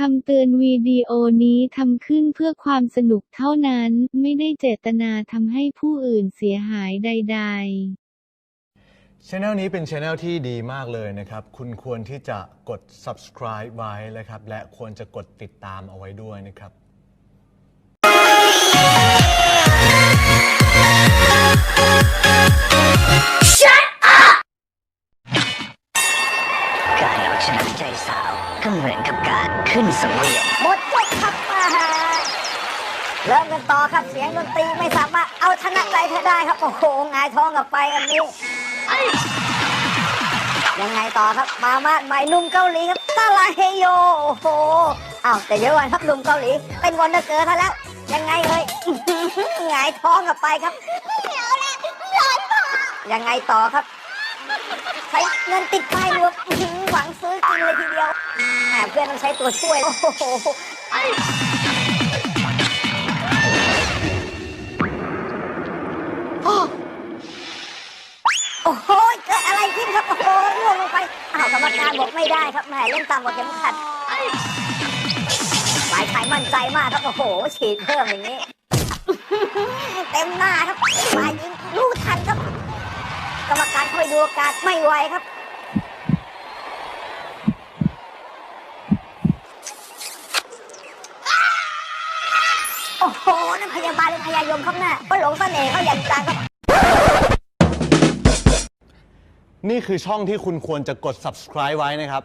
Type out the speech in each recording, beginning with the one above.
คำเตือนวิดีโอนี้ทำขึ้นเพื่อความสนุกเท่านั้น ไม่ได้เจตนาทำให้ผู้อื่นเสียหายใด ๆช anel นี้เป็นช anel ที่ดีมากเลยนะครับ คุณควรที่จะกด subscribe ไว้นะครับ และควรจะกดติดตามเอาไว้ด้วยนะครับาวก็เหมือนกับการขึ้นสังเวียนหมดยกครับมาเริ่มกันต่อครับเสียงดนตรีไม่สามารถเอาชนะใจเธอได้ครับ โอ้โหหงายท้องกลับไปอันนี้ยังไงต่อครับมามาดใหม่หนุ่มเกาหลีครับซาลาเฮโยโอ้โหอ้าวแต่เดี๋ยวก่อนครับหนุ่มเกาหลี เป็นวันเดอร์เกิร์ลซะแล้ว ยังไงเอ่ยหงายท้องกลับไปครับยังไงต่อครับใช้เงินติดไฟรวม เพื่อนต้องใช้ตัวช่วย โอ้โหโอ้โหเกิดอะไรขึ้นครับ โอ้โหล่วงลงไปอ้าวกรรมการบอกไม่ได้ครับแหมเล่นต่ำกว่าเข็มขัดฝ่ายชายมั่นใจมากครับ โอ้โห ฉีดเพิ่มอย่างนี้ เต็มหน้าครับฝ่ายยิงรู้ทันครับ กรรมการคอยดูโอกาสไม่ไหวครับ โอ้โหนั่นพยาบาลหรือพยายมครับน่ะก็หลงเสน่ห์เขาอย่างจังครับนี่คือช่องที่คุณควรจะกด subscribe ไว้นะครับ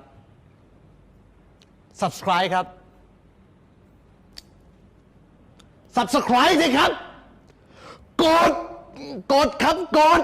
subscribe ครับ subscribe สิครับ กด กดครับ กด